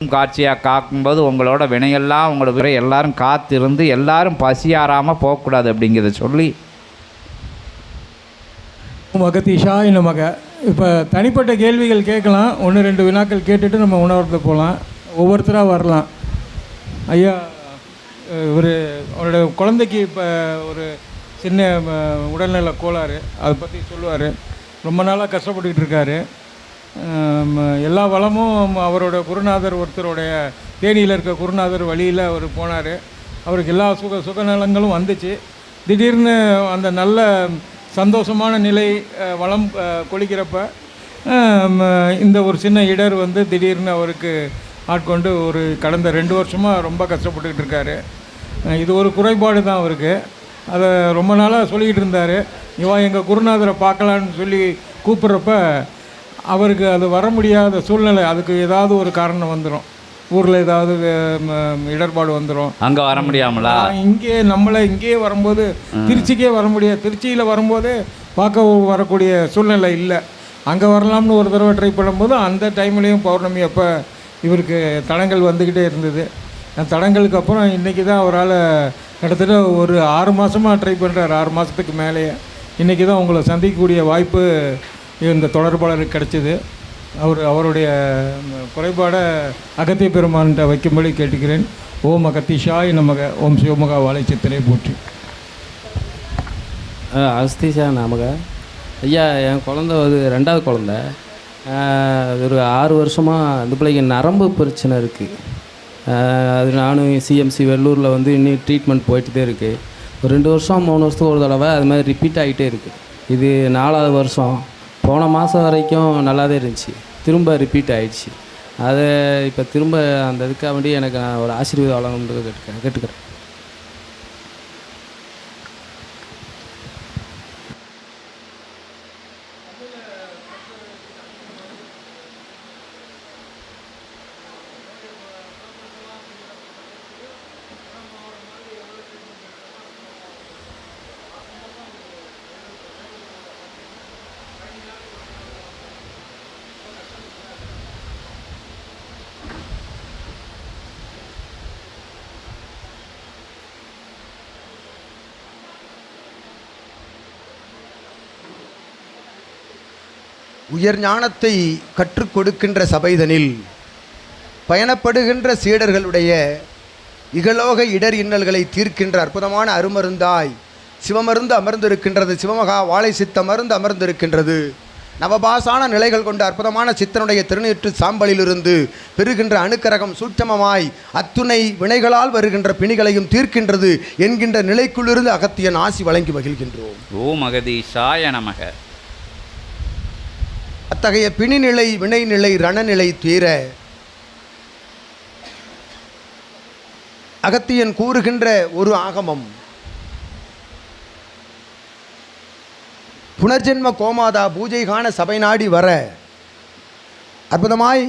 காட்சியாக காக்கும்போது உங்களோட வினையெல்லாம் உங்களோட விரை எல்லாரும் காத்திருந்து எல்லாரும் பசியாராமல் போகக்கூடாது அப்படிங்கிறத சொல்லி. மகதீஷாய் நமக. இப்போ தனிப்பட்ட கேள்விகள் கேட்கலாம். ஒன்று ரெண்டு வினாக்கள் கேட்டுட்டு நம்ம உணவரத்து போகலாம் ஒவ்வொருத்தராக வரலாம். ஐயா ஒரு அவரோட குழந்தைக்கு இப்போ ஒரு சின்ன உடல்நல கோளாறு. அதை பற்றி சொல்லுவார். ரொம்ப நாளாக கஷ்டப்பட்டுக்கிட்டு இருக்காரு. எல்லா வளமும் அவரோட குருநாதர் ஒருத்தருடைய தேனியில் இருக்க குருநாதர் வழியில் அவர் போனார். அவருக்கு எல்லா சுக சுகநலங்களும் வந்துச்சு. திடீர்னு அந்த நல்ல சந்தோஷமான நிலை வளம் கொளிக்கிறப்ப இந்த ஒரு சின்ன இடர் வந்து திடீர்னு அவருக்கு ஆட்கொண்டு ஒரு கடந்த ரெண்டு வருஷமாக ரொம்ப கஷ்டப்பட்டுக்கிட்டு இருக்காரு. இது ஒரு குறைபாடு தான் அவருக்கு. அதை ரொம்ப நாளாக சொல்லிக்கிட்டு இருந்தார். இவன் எங்கள் குருநாதரை பார்க்கலான்னு சொல்லி கூப்பிட்றப்ப அவருக்கு அது வர முடியாத சூழ்நிலை அதுக்கு ஏதாவது ஒரு காரணம் வந்துடும் ஊரில் ஏதாவது இடர்பாடு வந்துடும் அங்கே வர முடியாமலா? இங்கே நம்மளை இங்கேயே வரும்போது திருச்சிக்கே வர முடியாது திருச்சியில் வரும்போதே பார்க்க வரக்கூடிய சூழ்நிலை இல்லை. அங்கே வரலாம்னு ஒரு தடவை ட்ரை பண்ணும்போது அந்த டைம்லேயும் பௌர்ணமி அப்போ இவருக்கு தடங்கள் வந்துக்கிட்டே இருந்தது. தடங்களுக்கு அப்புறம் இன்றைக்கி தான் அவரால் கிட்டத்தட்ட ஒரு ஆறு மாதமாக ட்ரை பண்ணுறாரு ஆறு மாதத்துக்கு மேலேயே. இன்றைக்கி தான் உங்களை சந்திக்கக்கூடிய வாய்ப்பு இந்த தொடர்பாளருக்கு கிடைச்சது. அவர் அவருடைய குறைபாடை அகத்திய பெருமான்கிட்ட வைக்கும்படி கேட்டுக்கிறேன். ஓம் அகத்திஷாய் நமக ஓம் சிவமகா வாழை சித்தனை போற்றி. அஸ்திஷா நமக. ஐயா என் குழந்த ஒரு ரெண்டாவது குழந்த. ஒரு ஆறு வருஷமாக இந்த பிள்ளைக்கு நரம்பு பிரச்சனை இருக்குது அது நானும் சிஎம்சி வெள்ளூரில் வந்து இன்னும் ட்ரீட்மெண்ட் போயிட்டுதே இருக்குது ஒரு ரெண்டு வருஷம் மூணு வருஷத்துக்கு ஒரு தடவை அது மாதிரி ரிப்பீட் ஆகிட்டே இருக்குது இது நாலாவது வருஷம். போன மாதம் வரைக்கும் நல்லாவே இருந்துச்சு. திரும்ப ரிப்பீட் ஆகிடுச்சு அதை இப்போ திரும்ப அந்த இதுக்காக வேண்டி எனக்கு நான் ஒரு ஆசீர்வாதம் வழங்கணுன்றது கேட்டுக்கிறேன் கேட்டுக்கிறேன். உயர் ஞானத்தை கற்றுக் கொடுக்கின்ற சபைதனில் பயணப்படுகின்ற சீடர்களுடைய இகலோக இடர் இன்னல்களை தீர்க்கின்ற அற்புதமான அருமருந்தாய் சிவமருந்து அமர்ந்திருக்கின்றது சிவமகா வாழை சித்த மருந்து அமர்ந்திருக்கின்றது. நவபாசான நிலைகள் கொண்ட அற்புதமான சித்தனுடைய திருநீற்று சாம்பலிலிருந்து பெறுகின்ற அணுக்கரகம் சூட்சமமாய் அத்துணை வினைகளால் வருகின்ற பிணிகளையும் தீர்க்கின்றது என்கின்ற நிலைக்குள்ளிருந்து அகத்தியன் ஆசி வழங்கி மகிழ்கின்றோம். ஓ மகதீஷாய நமக. அத்தகைய பிணிநிலை வினைநிலை ரணநிலை தீர அகத்தியன் கூறுகின்ற ஒரு ஆகமம். புனர்ஜென்ம கோமாதா பூஜை காண சபை நாடி வர அற்புதமாய்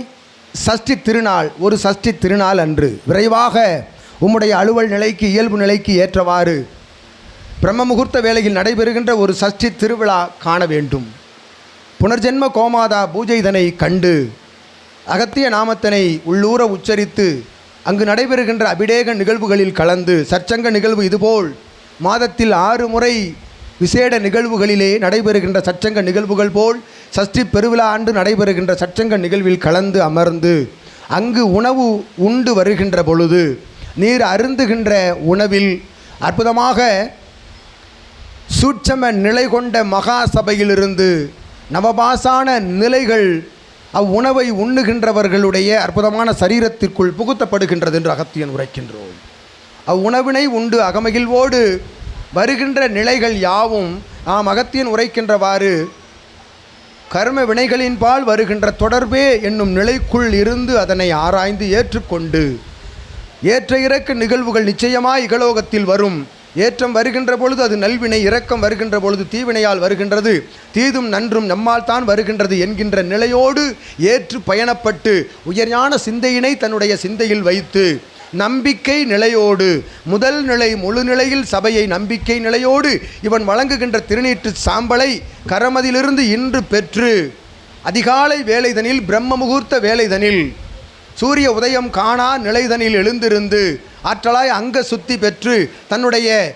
சஷ்டி திருநாள் ஒரு சஷ்டி திருநாள் அன்று. விரைவாக உம்முடைய அலுவல் நிலைக்கு இயல்பு நிலைக்கு ஏற்றவாறு பிரம்ம முகூர்த்த வேளையில் நடைபெறுகின்ற ஒரு சஷ்டி திருவிழா காண வேண்டும். புனர்ஜென்ம கோமாதா பூஜை இதனை கண்டு அகத்திய நாமத்தினை உள்ளூர உச்சரித்து அங்கு நடைபெறுகின்ற அபிடேக நிகழ்வுகளில் கலந்து சற்சங்க நிகழ்வு இதுபோல் மாதத்தில் ஆறு முறை விசேட நிகழ்வுகளிலே நடைபெறுகின்ற சச்சங்க நிகழ்வுகள் போல் சஷ்டி பெருவிழா ஆண்டு நடைபெறுகின்ற சச்சங்க நிகழ்வில் கலந்து அமர்ந்து அங்கு உணவு உண்டு வருகின்ற பொழுது நீர் அருந்துகின்ற உணவில் அற்புதமாக சூட்சம நிலை கொண்ட மகா சபையிலிருந்து நவபாசான நிலைகள் அவ்வுணவை உண்ணுகின்றவர்களுடைய அற்புதமான சரீரத்திற்குள் புகுத்தப்படுகின்றது என்று அகத்தியன் உரைக்கின்றோம். அவ்வுணவினை உண்டு அகமகிழ்வோடு வருகின்ற நிலைகள் யாவும் ஆம் அகத்தியன் உரைக்கின்றவாறு கர்ம வினைகளின்பால் வருகின்ற தொடர்பே என்னும் நிலைக்குள் இருந்து அதனை ஆராய்ந்து ஏற்றுக்கொண்டு ஏற்ற இறக்க நிகழ்வுகள் நிச்சயமாய் இகலோகத்தில் வரும். ஏற்றம் வருகின்ற பொழுது அது நல்வினை இரக்கம் வருகின்ற பொழுது தீவினையால் வருகின்றது. தீதும் நன்றும் நம்மால் தான் வருகின்றது என்கின்ற நிலையோடு ஏற்று பயணப்பட்டு உயர்ஞான சிந்தையினை தன்னுடைய சிந்தையில் வைத்து நம்பிக்கை நிலையோடு முதல் நிலை முழு நிலையில் சபையை நம்பிக்கை நிலையோடு இவன் வழங்குகின்ற திருநீற்று சாம்பலை கரமதிலிருந்து இன்று பெற்று அதிகாலை வேலைதனில் பிரம்ம முகூர்த்த வேலைதனில் சூரிய உதயம் காணா நிலைதனில் எழுந்திருந்து ஆற்றலாய் அங்க சுத்தி பெற்று தன்னுடைய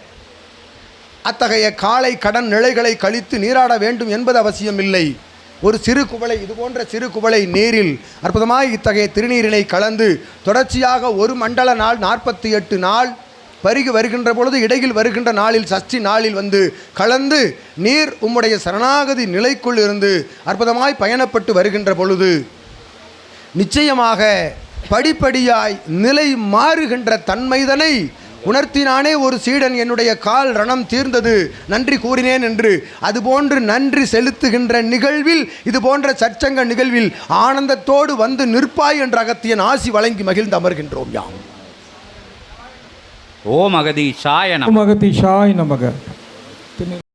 அத்தகைய காலை கடன் நிலைகளை கழித்து நீராட வேண்டும் என்பது அவசியமில்லை. ஒரு சிறு குவளை இது போன்ற சிறு குவளை நீரில் அற்புதமாய் இத்தகைய திருநீரினை கலந்து தொடர்ச்சியாக ஒரு மண்டல நாள் நாற்பத்தி எட்டு நாள் பருகி வருகின்ற பொழுது இடையில் வருகின்ற நாளில் சஷ்டி நாளில் வந்து கலந்து நீர் உம்முடைய சரணாகதி நிலைக்குள் இருந்து அற்புதமாய் பயணப்பட்டு வருகின்ற பொழுது நிச்சயமாக படிப்படியாய் நிலை மாறுகின்ற தன்மைதனை உணர்த்தினானே ஒரு சீடன் என்னுடைய கால் ரணம் தீர்ந்தது. நன்றி கூறினேன் என்று. அதுபோன்று நன்றி செலுத்துகின்ற நிகழ்வில் இது போன்ற சச்சங்க நிகழ்வில் ஆனந்தத்தோடு வந்து நிற்பாய் என்ற அகத்தியன் ஆசி வழங்கி மகிழ்ந்து அமர்கின்றோம் யாம். ஓம் அகதீஷாய நம. மகதீஷாய் நமக.